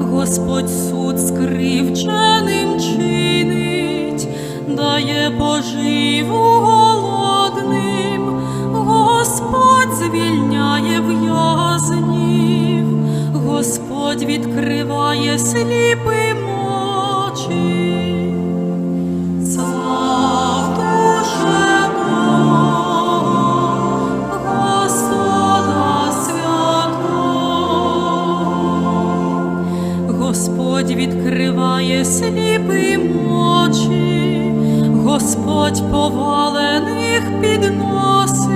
Господь суд скривченим чинить, дає поживу голодним, Господь звільняє в'язнів, Господь відкриває сліпи. сліпим мочі, Господь повалених підносить.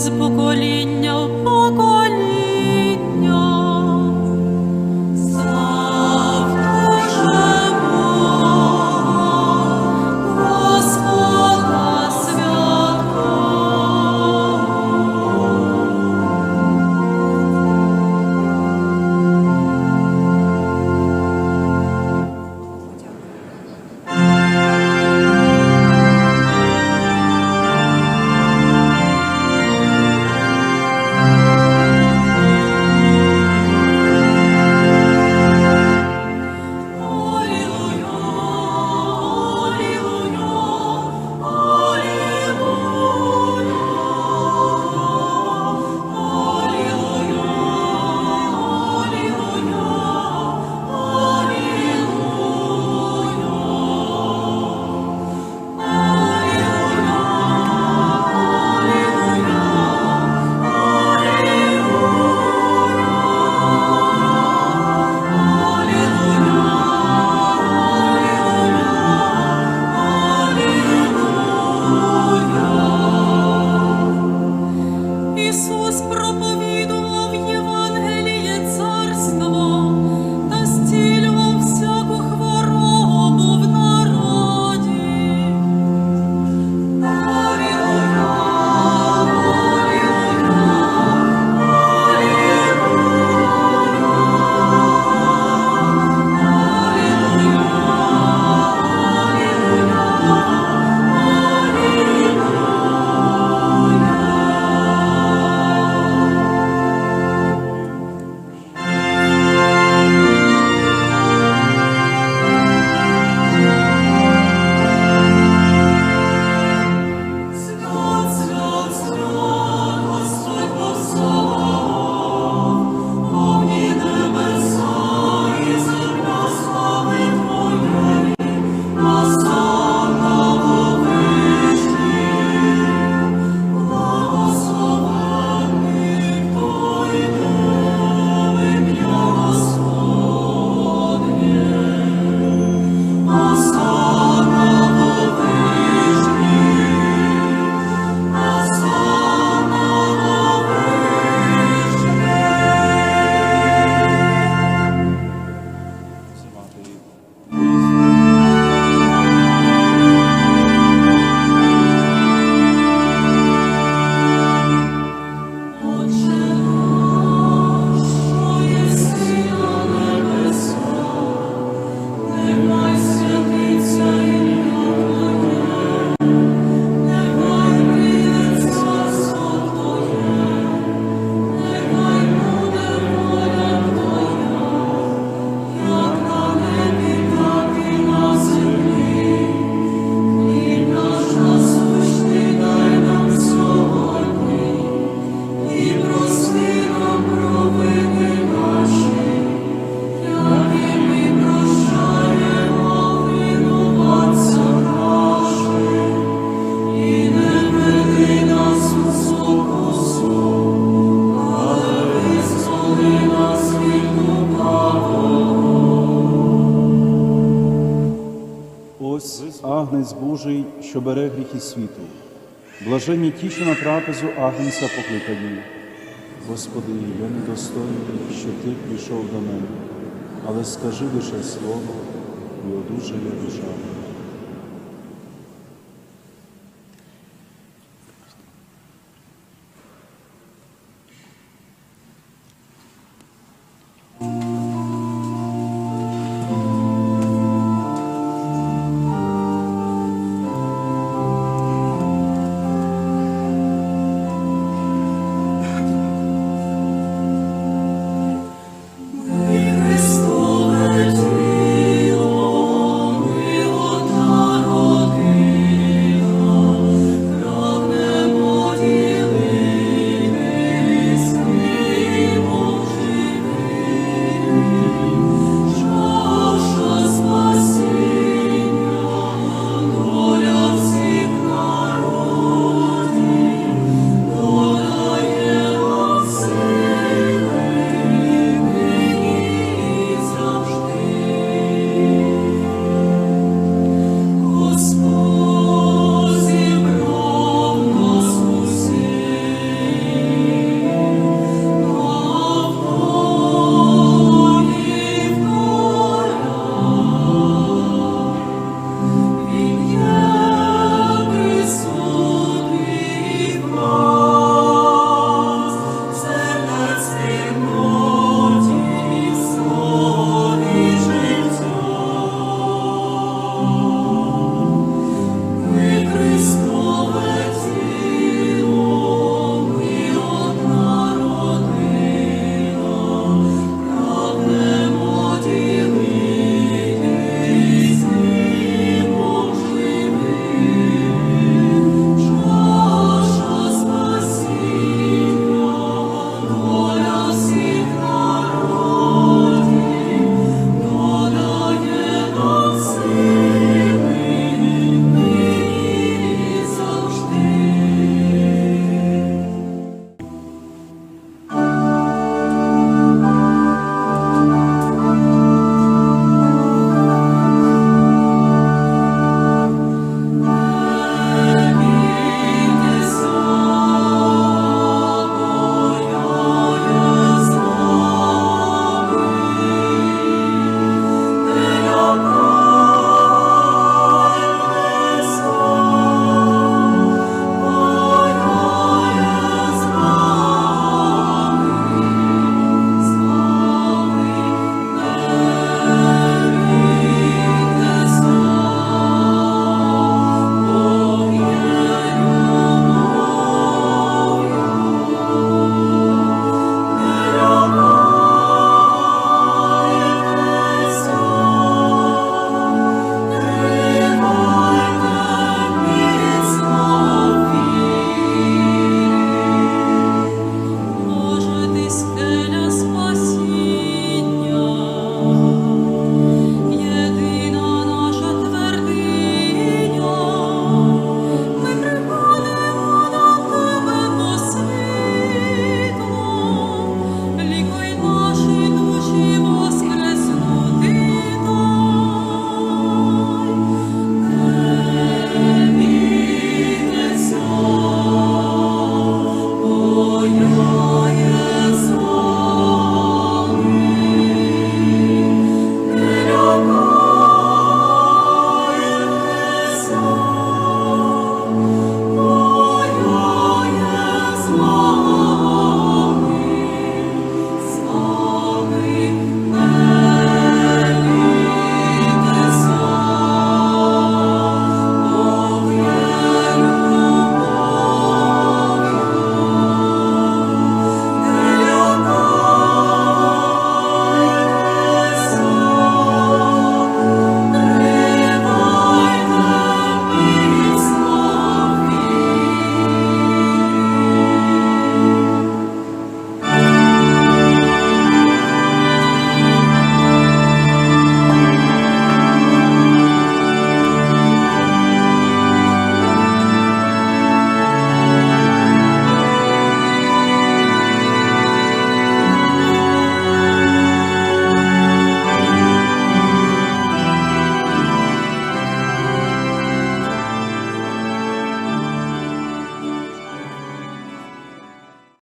з покоління в покоління. що бере гріхи світу, блаженні ті, що на трапезу Агнця покликані. Господи, я недостойний, що Ти прийшов до мене, але скажи лише слово, і одужає душа.